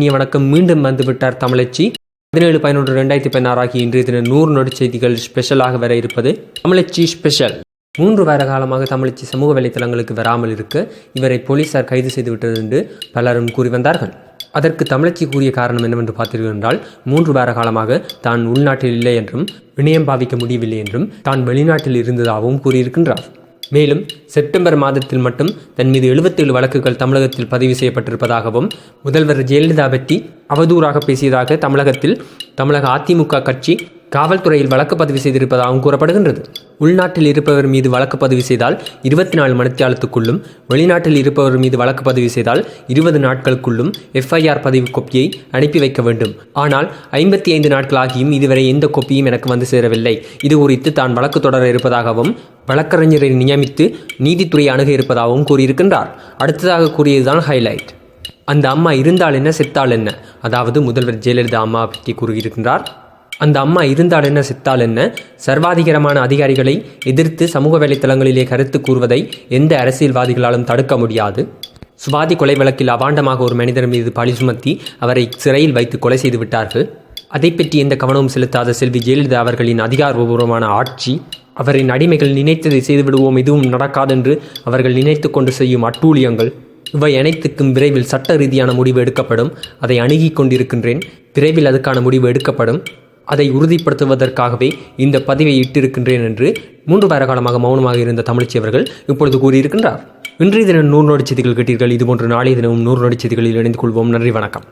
இனிய வணக்கம். மீண்டும் வந்துவிட்டார் தமிழச்சி. பதினேழு பதினொன்று ரெண்டாயிரத்தி பதினாறு ஆகிய இன்றைய தின நூறு நொடி செய்திகள் ஸ்பெஷலாக வர இருப்பது தமிழச்சி ஸ்பெஷல் மூன்று வார காலமாக தமிழச்சி சமூக வலைத்தளங்களுக்கு வராமல் இருக்க இவரை போலீசார் கைது செய்து விட்டது என்று பலரும் கூறி வந்தார்கள். அதற்கு தமிழச்சி கூறிய காரணம் என்னவென்று பார்த்தீர்கள் என்றால் மூன்று வார காலமாக தான் உள்நாட்டில் இல்லை என்றும் இணையம் பாவிக்க முடியவில்லை என்றும் தான் வெளிநாட்டில் இருந்ததாகவும் கூறியிருக்கின்றார். மேலும் செப்டம்பர் மாதத்தில் மட்டும் தன் மீது எழுபத்தேழு வழக்குகள் தமிழகத்தில் பதிவு செய்யப்பட்டிருப்பதாகவும் முதல்வர் ஜெயலலிதா பற்றி அவதூறாக பேசியதாக தமிழகத்தில் தமிழக அதிமுக கட்சி காவல்துறையில் வழக்கு பதிவு செய்திருப்பதாகவும் கூறப்படுகின்றது. உள்நாட்டில் இருப்பவர் மீது வழக்கு பதிவு செய்தால் இருபத்தி நாலு மணித்தியாலத்துக்குள்ளும் வெளிநாட்டில் இருப்பவர் மீது வழக்கு பதிவு செய்தால் இருபது நாட்களுக்குள்ளும் எஃப்ஐஆர் பதிவு கோப்பியை அனுப்பி வைக்க வேண்டும். ஆனால் ஐம்பத்தி ஐந்து நாட்களாகியும் இதுவரை எந்த கோப்பியும் எனக்கு வந்து சேரவில்லை. இது குறித்து தான் வழக்கு தொடர இருப்பதாகவும் வழக்கறிஞரை நியமித்து நீதித்துறை அணுக இருப்பதாகவும் கூறியிருக்கின்றார். அடுத்ததாக கூறியதுதான் ஹைலைட் அந்த அம்மா இருந்தால் என்ன செத்தால் என்ன? அதாவது முதல்வர் ஜெயலலிதா அம்மா பற்றி கூறியிருக்கின்றார். அந்த அம்மா இருந்தால் என்ன செத்தால் என்ன? சர்வாதிகாரமான அதிகாரிகளை எதிர்த்து சமூக வலைத்தளங்களிலே கருத்து கூறுவதை எந்த அரசியல்வாதிகளாலும் தடுக்க முடியாது. சுவாதி கொலை வழக்கில் அவாண்டமாக ஒரு மனிதர் மீது பழி சுமத்தி அவரை சிறையில் வைத்து கொலை செய்து விட்டார்கள். அதை பற்றி எந்த கவனமும் செலுத்தாத செல்வி ஜெயலலிதா அவர்களின் அதிகாரபூர்வமான ஆட்சி அவரின் அடிமைகள் நினைத்ததை செய்துவிடுவோம் எதுவும் நடக்காதென்று அவர்கள் நினைத்து கொண்டு செய்யும் அட்டூழியங்கள். இவை அனைத்துக்கும் விரைவில் சட்ட ரீதியான முடிவு எடுக்கப்படும். அதை அணுகிக் கொண்டிருக்கின்றேன். விரைவில் அதுக்கான முடிவு எடுக்கப்படும். அதை உறுதிப்படுத்துவதற்காகவே இந்த பதிவை இட்டிருக்கின்றேன் என்று மூன்று வார காலமாக மௌனமாக இருந்த தமிழ்ச்சி அவர்கள் இப்பொழுது கூறியிருக்கின்றார். இன்றைய தினம் நூறு நொடி செய்திகள் கேட்டீர்கள். இதுபோன்று நாளைய தினமும் நூறு நொடி செய்திகளில் இணைந்து கொள்வோம். நன்றி வணக்கம்.